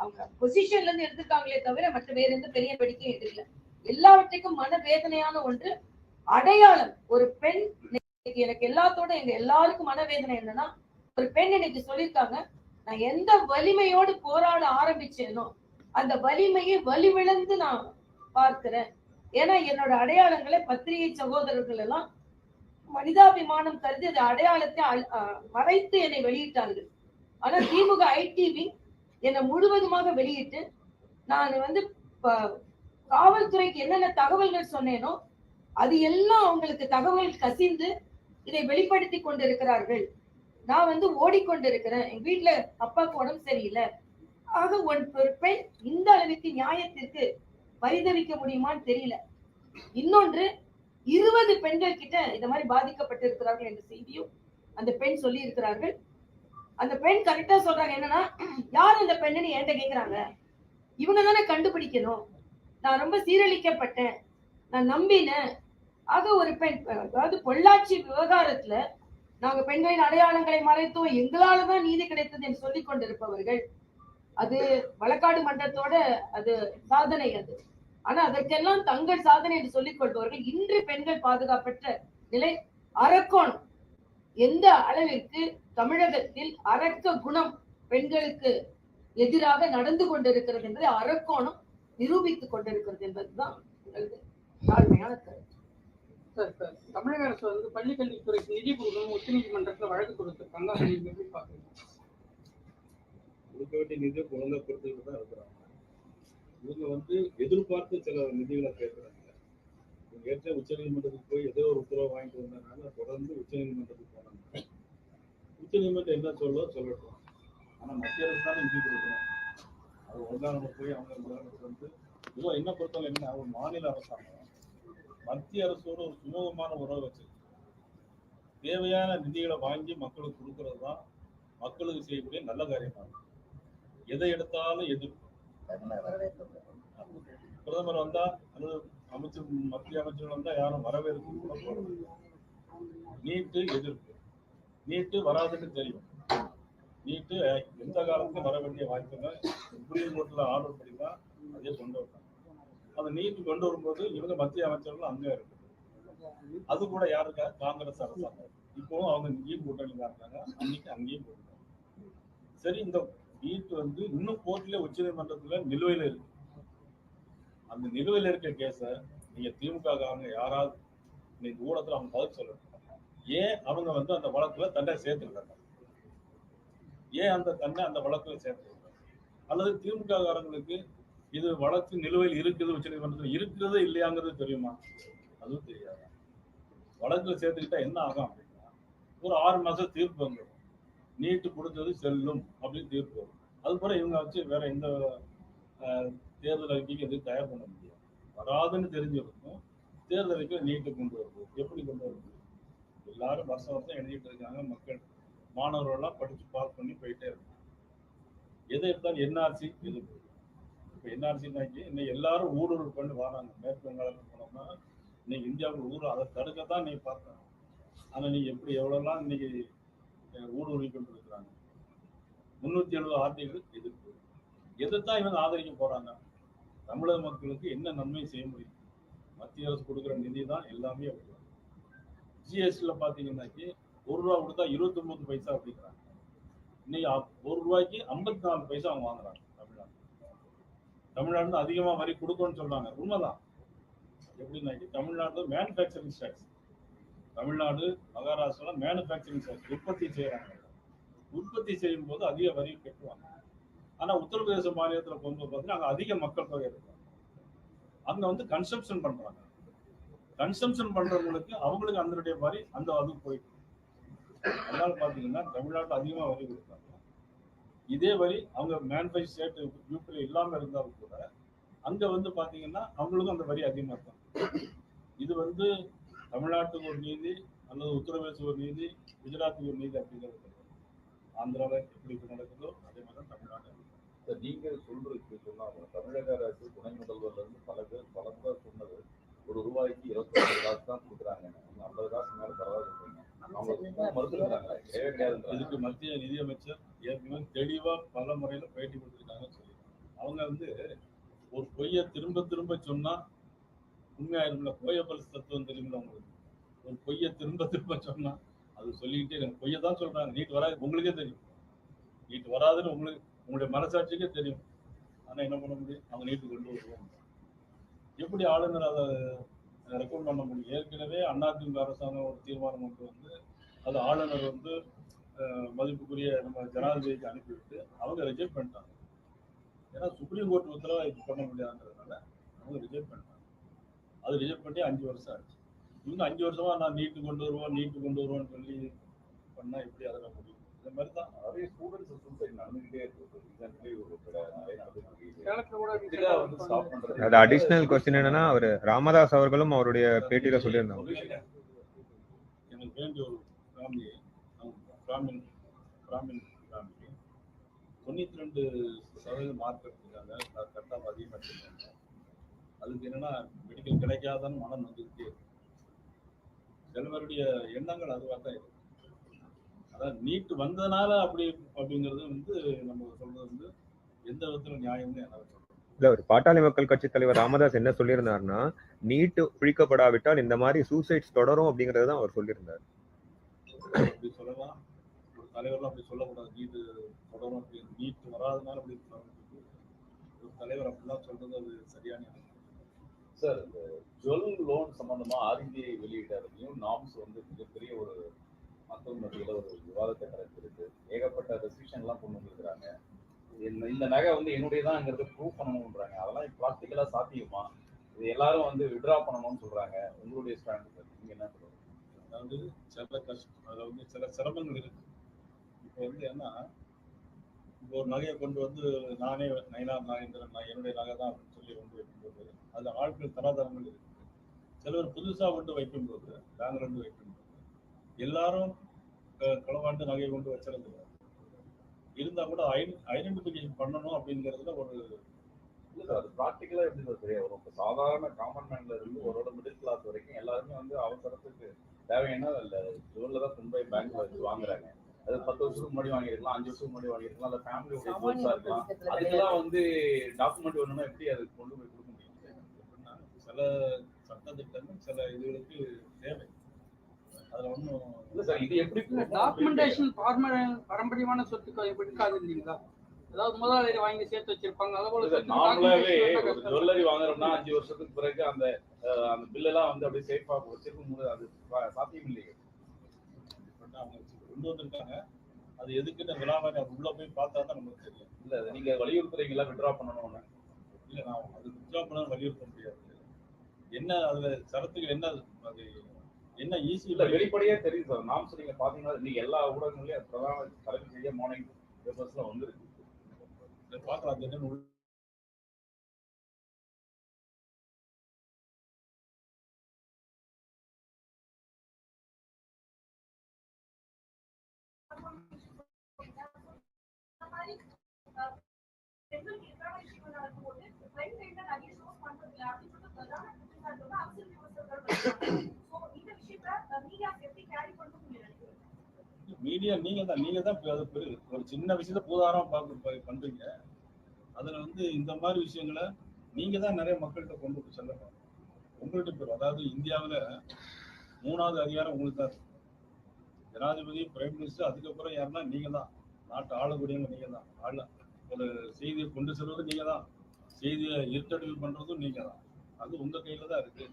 அவங்க பொசிஷன்ல இருந்து எடுத்திருக்காங்களே தவிர மற்ற வேற எந்த பெரிய படிக்கும் எடுக்கல எல்லாவற்றைக்கும் மன வேதனையான ஒன்று அடையாளம். ஒரு பெண் இன்னைக்கு எனக்கு எல்லாத்தோட எங்க எல்லாருக்கும் மனவேதனை என்னன்னா ஒரு பெண் இன்னைக்கு சொல்லியிருக்காங்க நான் எந்த வலிமையோடு போராட ஆரம்பிச்சேனோ அந்த வலிமையை வலிவிழந்து நான் பார்க்கிறேன். ஏன்னா என்னோட அடையாளங்களை பத்திரிகை சகோதரர்கள் எல்லாம் மனிதாபிமானம் கருதி அந்த அடையாளத்தை மறைத்து என்னை வெளியிட்டார்கள். ஆனா திமுக ஐடிவி என்னை முழுவதுமாக வெளியிட்டு நான் வந்து ப- காவல்துறைக்கு என்னென்ன தகவல்கள் சொன்னேனோ அது எல்லாம் அவங்களுக்கு தகவல் கசிந்து இதை வெளிப்படுத்தி கொண்டிருக்கிறார்கள். நான் வந்து ஓடிக்கொண்டிருக்கிறேன். எங்க வீட்டுல அப்பாவுக்கு உடம்பு சரியில்லை. ஆக ஒன் ஒரு பெண் இந்த அளவுக்கு நியாயத்திற்கு பரிதவிக்க முடியுமான்னு தெரியல. இன்னொன்று இருபது பெண்கள் கிட்ட இந்த மாதிரி பாதிக்கப்பட்டிருக்கிறார்கள் என்ற செய்தியும் அந்த பெண் சொல்லி இருக்கிறார்கள் அந்த பெண் கரெக்டா சொல்றாங்க என்னன்னா யார் இந்த பெண்ணுன்னு என்கிட்ட கேக்குறாங்க? இவங்க தானே கண்டுபிடிக்கணும். நான் ரொம்ப சீரழிக்கப்பட்டேன். நான் நம்பினேன். ஆக ஒரு பெண் அதாவது பொள்ளாச்சி விவகாரத்துல நாங்க பெண்களின் அடையாளங்களை மறைத்தோம். எங்களால தான் நீதி கிடைத்தது என்று சொல்லிக் கொண்டிருப்பவர்கள். அது வழக்காடு மன்றத்தோட அது சாதனை அது. ஆனா அதற்கெல்லாம் தங்கள் சாதனை என்று சொல்லிக் கொள்பவர்கள் இன்று பெண்கள் பாதுகாப்பற்ற நிலை அரக்கோணம் எந்த அளவிற்கு தமிழகத்தில் அரக்க குணம் பெண்களுக்கு எதிராக நடந்து கொண்டிருக்கிறது என்பதை அரக்கோணம் நிரூபித்துக் கொண்டிருக்கிறது என்பதுதான் எங்களது தாழ்மையான கருத்து. சார் சார் தமிழக அரசு வந்து பள்ளி கல்வித்துறைக்கு நிதி கொடுக்கணும் உச்சநீதிமன்றத்துல வழக்கு கொடுத்திருக்காங்க. அதை நீங்க எப்படி பாக்குறீங்க கொடுக்க வேண்டிய நிதியை ஒழுங்கா கொடுத்துக்கிட்டு தான் இருக்கிறாங்க. இவங்க வந்து எதிர்பார்த்து சில நிதிகளை கேட்கறாங்க இவங்க ஏற்கனவே உச்சநீதிமன்றத்துக்கு போய் ஏதோ ஒரு உத்தரவு வாங்கிட்டு வந்ததுனால தொடர்ந்து உச்சநீதிமன்றத்துக்கு போனாங்க. உச்சநீதிமன்றம் என்ன சொல்ல சொல்லட்டும். ஆனா மத்திய அரசு தானே நிதி கொடுக்கணும். அது ஒழுங்கா நம்ம போய் அவங்க முதலமைச்சர் வந்து இதுவும் என்ன பொறுத்தவரை என்ன ஒரு மாநில அரசாங்கம். மத்திய அரசோட ஒரு சுமூகமான உறவை வச்சிருக்கு. தேவையான நிதிகளை வாங்கி மக்களுக்கு கொடுக்கறது தான் மக்களுக்கு செய்யக்கூடிய நல்ல காரியமாக இருக்கும் எதை எடுத்தாலும் எதிர்ப்பு பிரதமர் வந்தா அல்லது அமைச்சர் மத்திய அமைச்சர் வந்தா யாரும் வரவேற்பு நீட்டு எதிர்ப்பு. நீட்டு வராதுன்னு தெரியும். நீட்டு எந்த காலத்துக்கும் வர வேண்டிய வாய்ப்புங்க சுப்ரீம் கோர்ட்ல ஆர்டர் படி தான் அதே கொண்டு வந்தாங்க அந்த நீட்டு கொண்டு வரும்போது இவங்க மத்திய அமைச்சர்கள் அங்கே இருக்கு. அது கூட யாருக்கா காங்கிரஸ் அரசாங்கம். இப்போவும் அவங்க இங்கேயும் கூட்டணி தான் இருக்காங்க. அன்னைக்கு அங்கேயும் போட்டாங்க சரி இந்த நீட் வந்து இன்னும் கோர்ட்ல உச்சநீதிமன்றத்துல நிலுவையில இருக்கு. அந்த நிலுவையில இருக்க கேஸ நீங்க திமுக காரங்க யாராவது இன்னைக்கு ஊடகத்துல அவங்க பதில் சொல்லணும் ஏன் அவங்க வந்து அந்த வழக்குல தண்டை சேர்த்துருக்காங்க? ஏன் அந்த தண்டை அந்த வழக்குல சேர்த்துருக்காங்க? அல்லது திமுக காரங்களுக்கு இது வழக்கு நிலுவையில் இருக்குது உச்சநீதிமன்றத்தில் இருக்கிறது இல்லையாங்கிறது தெரியுமா? அதுவும் தெரியாது. வழக்குல சேர்த்துக்கிட்டா என்ன ஆகும் அப்படின்னா ஒரு ஆறு மாசம் தீர்ப்பு வந்துடும் நீட்டு கொடுத்தது செல்லும் அப்படின்னு தீர்ப்பு வரும். அது போல இவங்க வச்சு வேற எந்த தேர்தல் அறிக்கைக்கு எதுவும் தயார் பண்ண முடியாது. வராதுன்னு தெரிஞ்சிருக்கும் தேர்தல் அறிக்கையில் நீட்டு கொண்டு வருது. எப்படி கொண்டு வருது? எல்லாரும் வருஷம் வருஷம் எழுதிட்டு இருக்காங்க மக்கள். மாணவர்கள்லாம் படிச்சு பாஸ் பண்ணி போயிட்டே இருக்காங்க. எதை எடுத்தாலும் என்ஆர்சி இது இப்போ என்ஆர்சினாக்கி இன்னைக்கு எல்லாரும் ஊடுருவல் பண்ணி வராங்க. மேற்கு வங்காளத்துக்கு போனோம்னா இன்னைக்கு இந்தியாவுக்கு ஊர் அதை தடுக்க தான் நீ பார்த்தேன் ஆனால் நீ எப்படி எவ்வளோலாம் இன்னைக்கு ஊடுருவி கொண்டு இருக்கிறாங்க. முந்நூற்றி எழுபது ஆர்டிகள் எதிர்ப்பு எதைத்தான் இவங்க ஆதரிக்க போகிறாங்க தமிழக மக்களுக்கு என்ன நன்மை செய்ய முடியும்? மத்திய அரசு கொடுக்குற நிதி தான் எல்லாமே அப்படி ஜிஎஸ்டியில் பார்த்தீங்கன்னாக்கி ஒரு ரூபா கொடுத்தா இருபத்தொம்பது பைசா அப்படிங்கிறாங்க. இன்னைக்கு ஒரு ரூபாய்க்கு ஐம்பத்தி நாலு பைசா அவங்க வாங்குறாங்க தமிழ்நாடு தமிழ்நாடு அதிகமாக வரி கொடுக்கணும்னு சொல்றாங்க. உண்மைதான். எப்படின்னாக்கி Tamil Nadu manufacturing tax Tamil Nadu Maharashtra manufacturing tax உற்பத்தி செய்கிறாங்க உற்பத்தி செய்யும் போது அதிக வரி கட்டுவாங்க. ஆனால் உத்தரப்பிரதேச மாநிலத்தில் போகும்போது பார்த்தீங்கன்னா அங்கே அதிக மக்கள் தொகை இருக்கும். அங்கே வந்து கன்சப்ஷன் பண்ணுறாங்க கன்சம்ஷன் பண்றவங்களுக்கு அவங்களுக்கு அதனுடைய வரி அந்த அளவுக்கு போயிட்டு அதனால பாத்தீங்கன்னா தமிழ்நாட்டில் அதிகமா வரி கொடுத்தாங்க இதே வரி அவங்க மேன்பை ஸ்டேட் யூபியில் இல்லாம இருந்தாலும் கூட அங்க வந்து பாத்தீங்கன்னா அவங்களுக்கும் அந்த வரி அதிகமா இருக்கும். இது வந்து தமிழ்நாட்டுக்கு ஒரு நீதி அல்லது உத்தரப்பிரதேச ஒரு நீதி குஜராத்துக்கு ஒரு நீதி அப்படிங்கிறது ஆந்திராவில் எப்படி நடக்குதோ அதே மாதிரி தான் தமிழ்நாடு நீங்கள் சொல்றதுக்கு சொன்னாங்க தமிழக அரசு துணை முதல்வர்லேருந்து பல பேர் பல சொன்னது ஒரு ரூபாய்க்கு இருபத்தி ஒன்பது காசு தான் கொடுக்குறாங்க. நீங்க ஐம்பது காசு மேல பரவாயில்ல சொல்றீங்க அவங்க கிடையாது இதுக்கு மத்திய நிதியமைச்சர் ஏற்கனவே தெளிவா பல முறையில பேட்டி கொடுத்திருக்காங்க சொல்லியிருக்காங்க அவங்க வந்து ஒரு பொய்யை திரும்ப திரும்ப சொன்னா உண்மையாயிரும்ல கோயபல்ஸ் தத்துவம் தெரியுமில்ல உங்களுக்கு? ஒரு பொய்யை திரும்ப திரும்ப சொன்னா அது சொல்லிக்கிட்டே இருங்க பொய்யை தான் சொல்றாங்க. நீட் வராது உங்களுக்கே தெரியும். நீட் வராதுன்னு உங்களுக்கு உங்களுடைய மனசாட்சிக்கே தெரியும். ஆனா என்ன பண்ண முடியும்? அவங்க நீட்டு கொண்டு வருவோம் எப்படி ஆளுநர் அதை ரெக்கமெண்ட் பண்ண முடியும்? ஏற்கனவே அதிமுக அரசாங்கம் ஒரு தீர்மானம் கொண்டு வந்து அது ஆளுநர் வந்து மதிப்புக்குரிய நம்ம ஜனாதிபதிக்கு அனுப்பிவிட்டு அவங்க ரிஜெக்ட் பண்ணிட்டாங்க. ஏன்னா சுப்ரீம் கோர்ட் உத்தரவா இது பண்ண முடியாதுன்றதுனால அவங்க ரிஜெக்ட் பண்ணிட்டாங்க. அது ரிஜெக்ட் பண்ணி அஞ்சு வருஷம் ஆச்சு. இன்னும் அஞ்சு வருஷமா நான் நீட்டு கொண்டு வருவோம் நீட்டு கொண்டு வருவோம்னு சொல்லி பண்ணால் எப்படி அதில் முடியும்? இந்த மாதிரி தான் நிறைய ஸ்டூடெண்ட்ஸ் சூசைட் நடந்துகிட்டே இருக்கு. வந்து அது அடிஷ்னல் கொஸ்டின் என்னன்னா அவர் ராமதாஸ் அவர்களும் அவருடைய பேட்டியில சொல்லியிருந்தாங்க. எனக்கு வேண்டிய ஒரு ஃபேமிலி பிராமின் பிராமின் ஃபேமிலி தொண்ணூத்தி ரெண்டு சதவீதம் மார்க் எடுத்துருக்காங்க கரெக்டாக அதிகமாக எடுத்துருக்காங்க அதுக்கு என்னன்னா மெடிக்கல் கிடைக்காதான்னு மனம் வந்துக்கிட்டே இருக்கு. சில பேருடைய எண்ணங்கள் அதுவாக தான் இருக்கு அதான் நீட் வந்ததுனால அப்படி அப்படிங்கிறது வந்து நம்ம சொல்றது வந்து எந்த விதத்துல நியாயம்னு என்னால் சொல்றேன் இல்ல ஒரு பாட்டாளி மக்கள் கட்சி தலைவர் ராமதாஸ் என்ன சொல்லியிருந்தாருன்னா நீட் ஒழிக்கப்படாவிட்டால் இந்த மாதிரி சூசைட்ஸ் தொடரும் அப்படிங்கறது தான் அவர் சொல்லியிருந்தார். அப்படி சொல்லலாம் ஒரு தலைவர்லாம் அப்படி சொல்லக்கூடாது. நீட்டு தொடரும் அப்படி நீட் வராதனால அப்படி. ஒரு தலைவர் அப்படிலாம் சொல்றது அது சரியான. சார் இந்த ஜுவல் லோன் சம்பந்தமா ஆர்பிஐ வெளியிட்ட நியூ நார்ம்ஸ் வந்து மிகப்பெரிய ஒரு மக்கள் மத்தியில் ஒரு விவாதத்தை கிடைச்சிருக்கு ஏகப்பட்ட ரெஸ்ட்ரிக்ஷன் எல்லாம் கொண்டு வந்திருக்கிறாங்க. இந்த இந்த நகை வந்து என்னுடையதாங்கிறத ப்ரூவ் பண்ணணும்ன்றாங்க. அதெல்லாம் ப்ராக்டிக்கலா சாத்தியமா? இது எல்லாரும் வந்து விட்ரா பண்ணணும்னு சொல்றாங்க. உங்களுடைய ஸ்டாண்ட் நீங்க என்ன சொல்றீங்க? அதாவது சில கஷ்டம் அதாவது சில சிரமங்கள் இருக்கு. இப்போ வந்து என்ன இப்போ ஒரு நகையை கொண்டு வந்து நானே நயனார் நாகேந்திரன் நான் என்னுடைய நகை தான் அப்படின்னு சொல்லி கொண்டு வைக்கும்போது அதுல ஆட்கள் தராதரங்கள் இருக்கு. சிலர் புதுசா கொண்டு வைக்கும்போது பேங்க்ல இருந்து வைக்கும்போது எல்லாரும் க- களவாண்டு நகையை கொண்டு வச்சிருந்தது இருந்தா கூட ஐடென்டிஃபிகேஷன் பண்ணணும் அப்படிங்கிறதுல ஒரு இல்ல சார் அது ப்ராக்டிக்கலா எப்படி தெரிய வரும் இப்போ சாதாரண காமன் மேன்ல இருந்து ஒரு மிடில் கிளாஸ் வரைக்கும் எல்லாருமே வந்து அவசரத்துக்கு தேவையான இல்ல ஜுவல்ல தான் கொண்டு போய் பேங்க்ல வச்சு வாங்குறாங்க. அது பத்து வருஷத்துக்கு முன்னாடி வாங்கிருக்கலாம் அஞ்சு வருஷத்துக்கு முன்னாடி வாங்கிருக்கலாம் அந்த ஃபேமிலியோட இருக்கலாம். அதுக்கெல்லாம் வந்து டாக்குமெண்ட் வேணும்னா எப்படி அது கொண்டு போய் கொடுக்க முடியும்? எப்படின்னா சில சட்டத்திட்டங்கள் சில இதுகளுக்கு தேவை. அதுல ஒன்றும் இல்ல சார் இது எப்படி? டாக்குமெண்டேஷன் பாரம்பரியமான சொத்துக்கள் எப்படி இருக்காது இல்லைங்களா? அதாவது முதலாளி வாங்கி சேர்த்து வச்சிருப்பாங்க. அதே போல நார்மலாவே ஒரு. ஜுவல்லரி வாங்குறோம்னா அஞ்சு வருஷத்துக்கு பிறகு அந்த அந்த பில்லெல்லாம் வந்து அப்படியே சேஃபா வச்சிருக்கும் போது அது சாத்தியம் இல்லையே. அவங்க கொண்டு வந்திருக்காங்க. அது எதுக்குன்னு விழாவாரி அது உள்ள போய் பார்த்தா தான் நமக்கு தெரியும். இல்ல நீங்க வலியுறுத்துறீங்களா விட்ரா பண்ணணும்னு? இல்ல நான் அது வித்ரா பண்ண வலியுறுத்த முடியாது. என்ன அதுல சரத்துக்கு என்ன அது என்ன ஈஸி இல்ல வெளிப்படையே தெரியும் சார். நாம்ஸ் நீங்க பாத்தீங்கன்னா இன்னைக்கு எல்லா ஊடகங்களையும் பிரதான தலைமை செய்ய மார்னிங் பேப்பர்ஸ்ல வந்துருக்கு. பார்க்கலாம் அது என்னன்னு உள்ள மீடியா நீங்க தான் நீங்க தான் ஒரு சின்ன விஷயத்த பூதாரம் பண்றீங்க. அதுல வந்து இந்த மாதிரி விஷயங்களை நீங்க தான் நிறைய மக்கள்கிட்ட கொண்டு போய் செல்லணும். உங்கள்கிட்ட பேர் அதாவது இந்தியாவுல மூணாவது அதிகாரம் உங்களுக்கு தான் ஜனாதிபதி பிரைம் மினிஸ்டர் அதுக்கப்புறம் யாருன்னா நீங்க தான் நாட்டை ஆளக்கூடியவங்க நீங்க தான் ஆள ஒரு செய்தியை கொண்டு செல்வது நீங்க தான் செய்தியை இருட்டடிவு பண்றதும் நீங்க தான் அது உங்க கையில தான் இருக்கு.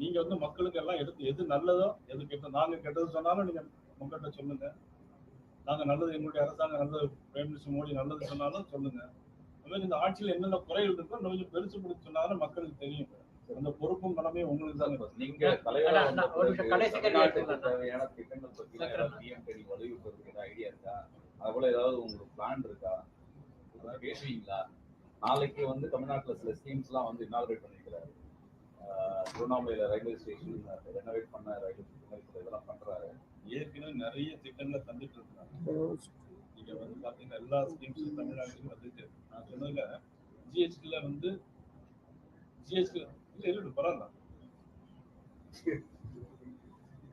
நீங்க வந்து மக்களுக்கு எல்லாம் எடுத்து எது நல்லதோ எது கெட்டதோ நாங்க கெட்டது சொன்னாலும் நீங்க மக்கள்கிட்ட சொல்லுங்க. நாங்க நல்லது எங்களுடைய அரசாங்கம் நல்லது பிரைம் மினிஸ்டர் மோடி நல்லது சொன்னாலும் சொல்லுங்க. அது மாதிரி இந்த ஆட்சியில் என்னென்ன குறைகள் இருக்கோ கொஞ்சம் பெருசு பிடிச்சு சொன்னாலும் மக்களுக்கு தெரியும். அந்த பொறுப்பும் கடமையும் உங்களுக்கு தான். நீங்க. தேவையான திட்டங்கள் பத்தி பிஎம்கேடி ஐடியா இருக்கா? அது போல ஏதாவது உங்களுக்கு பிளான் இருக்கா? பேசுவீங்களா? நாளைக்கு வந்து தமிழ்நாட்டுல சில ஸ்கீம்ஸ் எல்லாம் வந்து இனாகிரேட் பண்ணிருக்கிறாரு. ஆஹ் திருவண்ணாமலையில ரயில்வே ஸ்டேஷன் ரெனோவேட் பண்ண ரயில்வே ஸ்டேஷன் இதெல்லாம் பண்றாரு. ஏற்கனவே நிறைய திட்டங்களை தந்துட்டு இருக்காங்க. நீங்க வந்து பாத்தீங்கன்னா எல்லா ஸ்கீம்ஸும் தமிழ்நாட்டுக்கு வந்துட்டு. நான் சொன்னதுல ஜிஎஸ்டில வந்து ஜிஎஸ்டி இல்ல இல்ல பரவாயில்ல.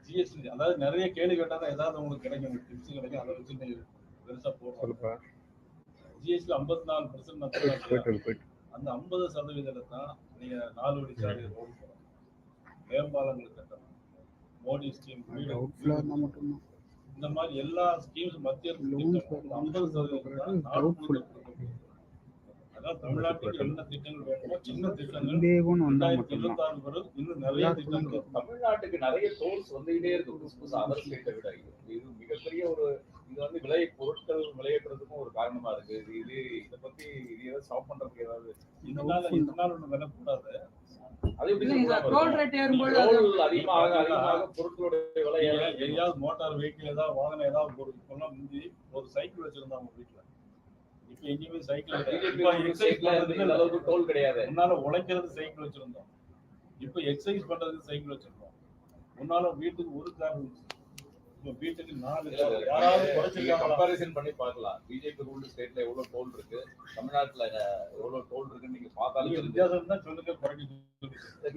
ஜிஎஸ்டி அதாவது நிறைய கேள்வி கேட்டா தான் ஏதாவது உங்களுக்கு கிடைக்கும். டிப்ஸ் கிடைக்கும். அதை வச்சு நீங்க பெருசா போடுறோம். சொல்லுப்பா. ஜிஎஸ்டி ஐம்பத்தி நாலு பர்சன்ட். அந்த ஐம்பது சதவீதத்தை தான் நீங்க நாலு வழிச்சாலை ரோடு போடணும் மேம்பாலங்கள் கட்டணும். மோடி ஸ்கீம் மட்டும்தான். இந்த மாதிரி எல்லா ஸ்கீம்ஸ் மத்திய. ஐம்பது சதவீதம். அதான் தமிழ்நாட்டுக்கு என்ன திட்டங்கள் வேணுமோ சின்ன திட்டங்கள். ரெண்டாயிரத்தி இருபத்தி ஆறு பிறகு இன்னும் நிறைய திட்டங்கள் தமிழ்நாட்டுக்கு நிறைய டோல்ஸ் வந்துகிட்டே இருக்கு. புதுசு புதுசு அதர் ஸ்டேட்டை விட இது. மிகப்பெரிய ஒரு இது வந்து விலை ஒரு காரணமா இருக்கு. இது இது இதை பத்தி இது ஏதாவது ஸ்டாப் பண்றதுக்கு ஏதாவது இதனால இதனால ஒண்ணு விலை கூடாது அது அதிகமாக அதிகமாக பொருட்களுடைய விலை. எங்கேயாவது மோட்டார் வெஹிக்கிள் ஏதாவது வாகனம் ஏதாவது ஒரு இப்பெல்லாம் முந்தி ஒரு சைக்கிள் வச்சிருந்தாங்க வீட்டுல இப்ப எங்கேயுமே சைக்கிள் அளவுக்கு டோல் கிடையாது. முன்னால உழைக்கிறது சைக்கிள் வச்சிருந்தோம். இப்ப எக்ஸசைஸ் பண்றதுக்கு சைக்கிள் வச்சிருந்தோம். முன்னால வீட்டுக்கு ஒரு கார் நாலு car. யாராவது கம்பாரிசன் பண்ணி பார்க்கலாம். பிஜேபி ரூல் ஸ்டேட்ல எவ்வளவு டோல் இருக்கு? தமிழ்நாட்டுல எவ்வளவு டோல் இருக்குன்னு நீங்க பார்த்தாலும். வித்தியாசம் தான் சொல்லுங்க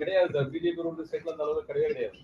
கிடையாது சார் பிஜேபி ரூல் ஸ்டேட்ல அந்த அளவுக்கு கிடையவே கிடையாது.